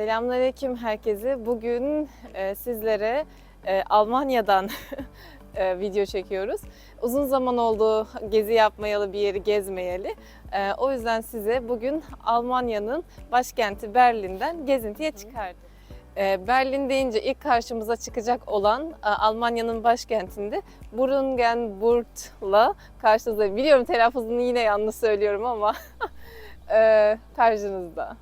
Selamünaleyküm herkese. Bugün e, sizlere e, Almanya'dan e, video çekiyoruz. Uzun zaman oldu gezi yapmayalı, bir yeri gezmeyeli. E, o yüzden size bugün Almanya'nın başkenti Berlin'den gezintiye çıkardım. E, Berlin deyince ilk karşımıza çıkacak olan e, Almanya'nın başkentinde Brandenburg'la karşınızdayım. Biliyorum telaffuzunu yine yanlış söylüyorum ama e, karşınızda.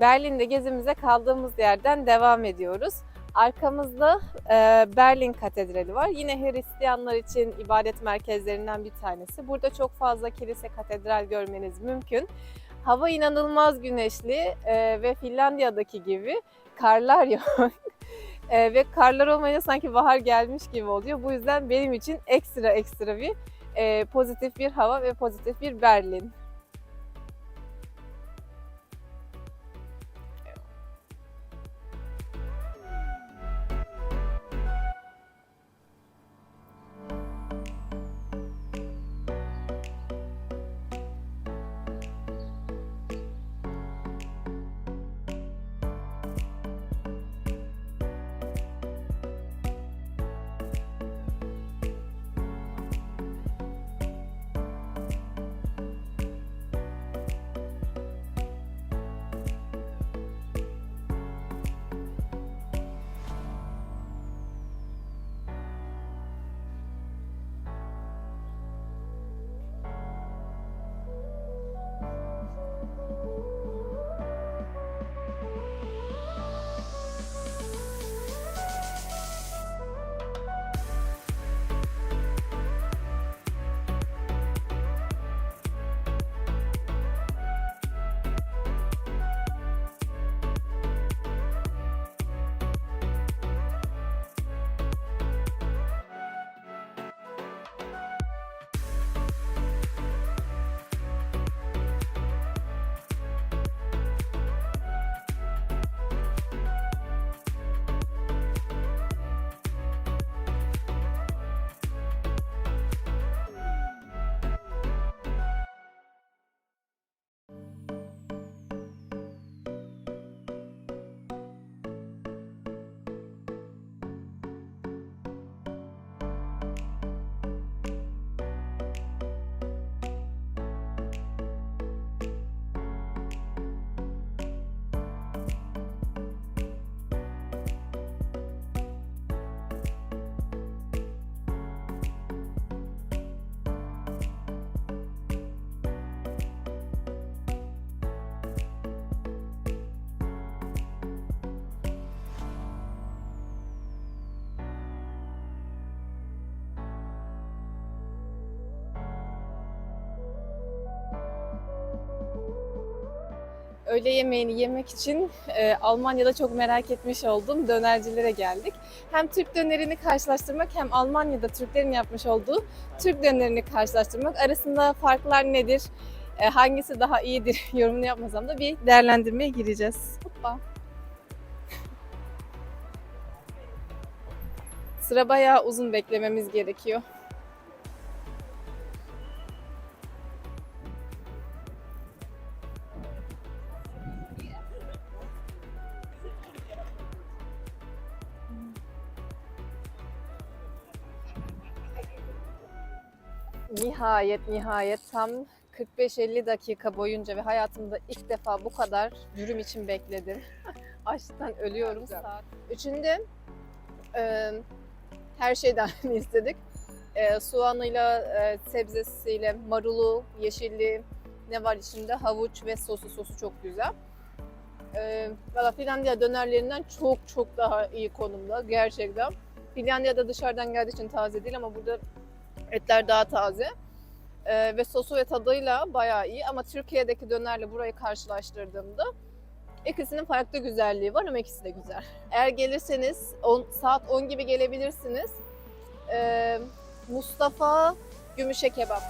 Berlin'de gezimize kaldığımız yerden devam ediyoruz. Arkamızda e, Berlin Katedrali var. Yine Hristiyanlar için ibadet merkezlerinden bir tanesi. Burada çok fazla kilise, katedral görmeniz mümkün. Hava inanılmaz güneşli e, ve Finlandiya'daki gibi karlar yok. E, ve karlar olmayınca sanki bahar gelmiş gibi oluyor. Bu yüzden benim için ekstra ekstra bir pozitif bir hava ve pozitif bir Berlin. Öğle yemeğini yemek için e, Almanya'da çok merak etmiş olduğum dönercilere geldik. Hem Türk dönerini karşılaştırmak hem Almanya'da Türklerin yapmış olduğu Türk dönerini karşılaştırmak arasında farklar nedir? E, hangisi daha iyidir yorumunu yapmasam da bir değerlendirmeye gireceğiz. Hoppa. Sıra bayağı uzun beklememiz gerekiyor. Nihayet nihayet tam 45-50 dakika boyunca ve hayatımda ilk defa bu kadar dürüm için bekledim. Açlıktan ölüyorum saat. Üçünde e, her şeyden istedik. E, soğanıyla, e, sebzesiyle, marulu, yeşilli, ne var içinde? Havuç ve sosu. Sosu çok güzel. E, valla Finlandiya dönerlerinden çok çok daha iyi konumda gerçekten. Finlandiya'da dışarıdan geldiği için taze değil ama burada etler daha taze. E, ve sosu ve tadıyla bayağı iyi ama Türkiye'deki dönerle burayı karşılaştırdığımda İkisinin farklı güzelliği var ama ikisi de güzel. Eğer gelirseniz on, saat 10 gibi gelebilirsiniz. Ee, Mustafa Gümüşe Kebap.